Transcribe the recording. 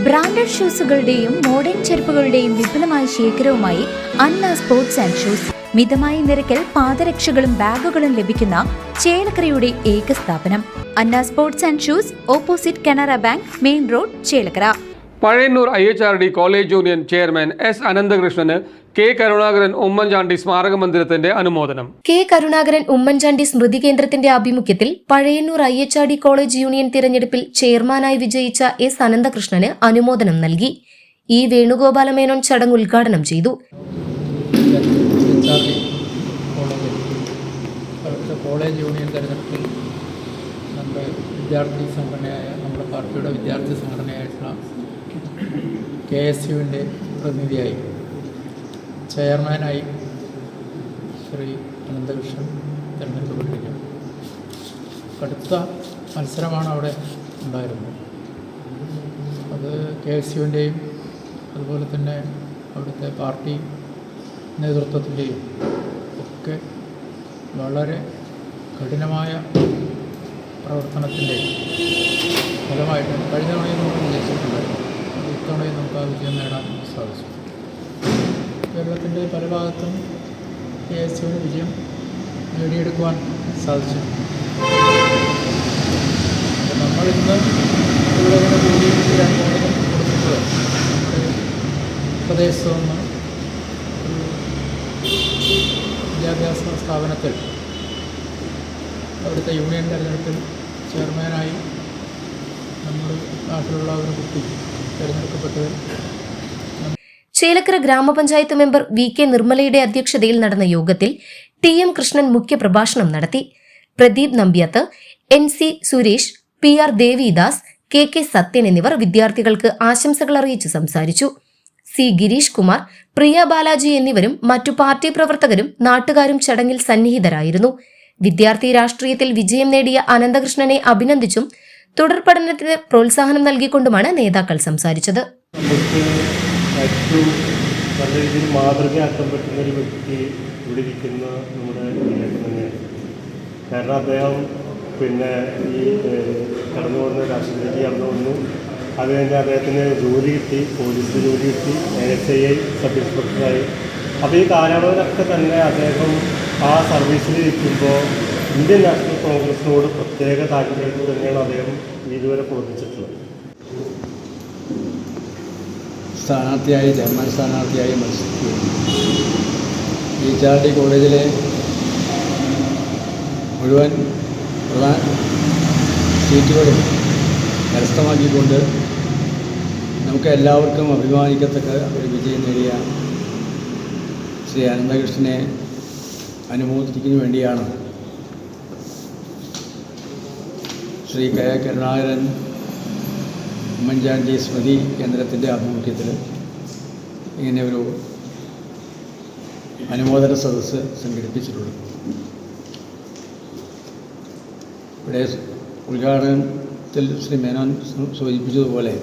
Branded ഷൂസുകളുടെയും modern ചെരുപ്പുകളുടെയും വിപുലമായ ശേഖരവുമായി അന്ന സ്പോർട്സ് ആൻഡ് ഷൂസ്. മിതമായ നിരക്കിൽ പാദരക്ഷകളും ബാഗുകളും ലഭിക്കുന്ന ചേലക്കരയുടെ ഏക സ്ഥാപനം Anna sports and shoes opposite Canara bank main road Chelakkara. Pazhayannur I H R D college union chairman S അനന്തകൃഷ്ണന് K Karunakaran Oommen Chandy സ്മാരക മന്ദിരത്തിന്റെ അനുമോദനം. കെ കരുണാകരൻ ഉമ്മൻചാണ്ടി സ്മൃതി കേന്ദ്രത്തിന്റെ ആഭിമുഖ്യത്തിൽ Pazhayannur I H R D college union തിരഞ്ഞെടുപ്പിൽ ചെയർമാനായി വിജയിച്ച എസ് അനന്തകൃഷ്ണന് അനുമോദനം നൽകി. ഇ വേണുഗോപാലമേനോൻ ചടങ്ങ് ഉദ്ഘാടനം ചെയ്തു. കോളേജ് യൂണിയൻ തെരഞ്ഞെടുപ്പിൽ നമ്മുടെ വിദ്യാർത്ഥി സംഘടനയായ നമ്മുടെ പാർട്ടിയുടെ വിദ്യാർത്ഥി സംഘടനയായിട്ടുള്ള കെ എസ് യുവിന്റെ പ്രതിനിധിയായി. ചെയർമാനായി ശ്രീ അനന്തകൃഷ്ണൻ തിരഞ്ഞെടുക്കപ്പെട്ടിരിക്കുന്നു കടുത്ത മത്സരമാണ് അവിടെ ഉണ്ടായിരുന്നത്. അത് കെ എസ് യുവിന്റെയും അതുപോലെ തന്നെ അവിടുത്തെ പാർട്ടി നേതൃത്വത്തിന്റെയും ഒക്കെ വളരെ കഠിനമായ പ്രവർത്തനത്തിന്റെ ഫലമായിട്ട് കഴിഞ്ഞ തവണയും നമ്മൾ വിജയിച്ചിട്ടുണ്ടായിരുന്നു അത് ഇത്തവണയും നമുക്ക് ആ വിജയം നേടാൻ സാധിച്ചു. കേരളത്തിന്റെ പല ഭാഗത്തും കെ എസ് യുവിന് വിജയം നേടിയെടുക്കുവാൻ സാധിച്ചു. നമ്മൾ നമ്മളിന്ന് ഇവിടെ ഇങ്ങനെ കൂടി വിദ്യാഭ്യാസ സ്ഥാപനത്തിൽ അവിടുത്തെ യൂണിയൻ തെരഞ്ഞെടുപ്പിൽ ചെയർമാനായി നമ്മുടെ നാട്ടിലുള്ള ഒരു കുട്ടി തിരഞ്ഞെടുക്കപ്പെട്ടത് ചേലക്കര ഗ്രാമപഞ്ചായത്ത് മെമ്പർ വി കെ നിർമ്മലയുടെ അധ്യക്ഷതയിൽ നടന്ന യോഗത്തിൽ ടി എം കൃഷ്ണൻ മുഖ്യപ്രഭാഷണം നടത്തി. Pradeep Nambiath N C Suresh P R Devidas K K Sathyan എന്നിവർ വിദ്യാർത്ഥികൾക്ക് ആശംസകൾ അറിയിച്ച് സംസാരിച്ചു. സി ഗിരീഷ് കുമാർ പ്രിയ ബാലാജി എന്നിവരും മറ്റു പാർട്ടി പ്രവർത്തകരും നാട്ടുകാരും ചടങ്ങിൽ സന്നിഹിതരായിരുന്നു. വിദ്യാർത്ഥി രാഷ്ട്രീയത്തിൽ വിജയം നേടിയ അനന്തകൃഷ്ണനെ അഭിനന്ദിച്ചും തുടർ പഠനത്തിന് പ്രോത്സാഹനം നൽകിക്കൊണ്ടുമാണ് നേതാക്കൾ സംസാരിച്ചത്. കാരണം അദ്ദേഹം പിന്നെ ഈ കടന്നു പോകുന്ന രാഷ്ട്രീയത്തിലേക്ക് കടന്നു വന്നു. അത് കഴിഞ്ഞ് അദ്ദേഹത്തിന് ജോലി കിട്ടി പോലീസ് ജോലി കിട്ടി എസ് ഐ ഐ സബ് ഇൻസ്പെക്ടറായി അപ്പോൾ ഈ കാലയളവിലൊക്കെ തന്നെ അദ്ദേഹം ആ സർവീസിൽ ഇരിക്കുമ്പോൾ ഇന്ത്യൻ നാഷണൽ കോൺഗ്രസിനോട് പ്രത്യേക താല്പര്യത്തിൽ തന്നെയാണ് അദ്ദേഹം ഇതുവരെ പ്രവർത്തിച്ചിട്ടുള്ളത്. സ്ഥാനാർത്ഥിയായി ചെയർമാൻ സ്ഥാനാർത്ഥിയായി മത്സരിക്കുകയും ഈ ചാർട്ടി കോളേജിലെ മുഴുവൻ പ്രധാന സീറ്റുകളും കരസ്ഥമാക്കിക്കൊണ്ട് നമുക്ക് എല്ലാവർക്കും അഭിമാനിക്കത്തക്ക ഒരു വിജയം നേടിയ ശ്രീ അനന്തകൃഷ്ണനെ അനുമോദിക്കുന്നതിന് വേണ്ടിയാണ് ശ്രീ കെ കരുണാകരൻ ഉമ്മൻചാണ്ടി സ്മൃതി കേന്ദ്രത്തിന്റെ ആഭിമുഖ്യത്തിൽ ഇങ്ങനെ ഒരു അനുമോദന സദസ്സ് സംഘടിപ്പിച്ചിട്ടുള്ളത് ഇവിടെ ഉദ്ഘാടനത്തിൽ ശ്രീ മേനോൻ സൂചിപ്പിച്ചതുപോലെ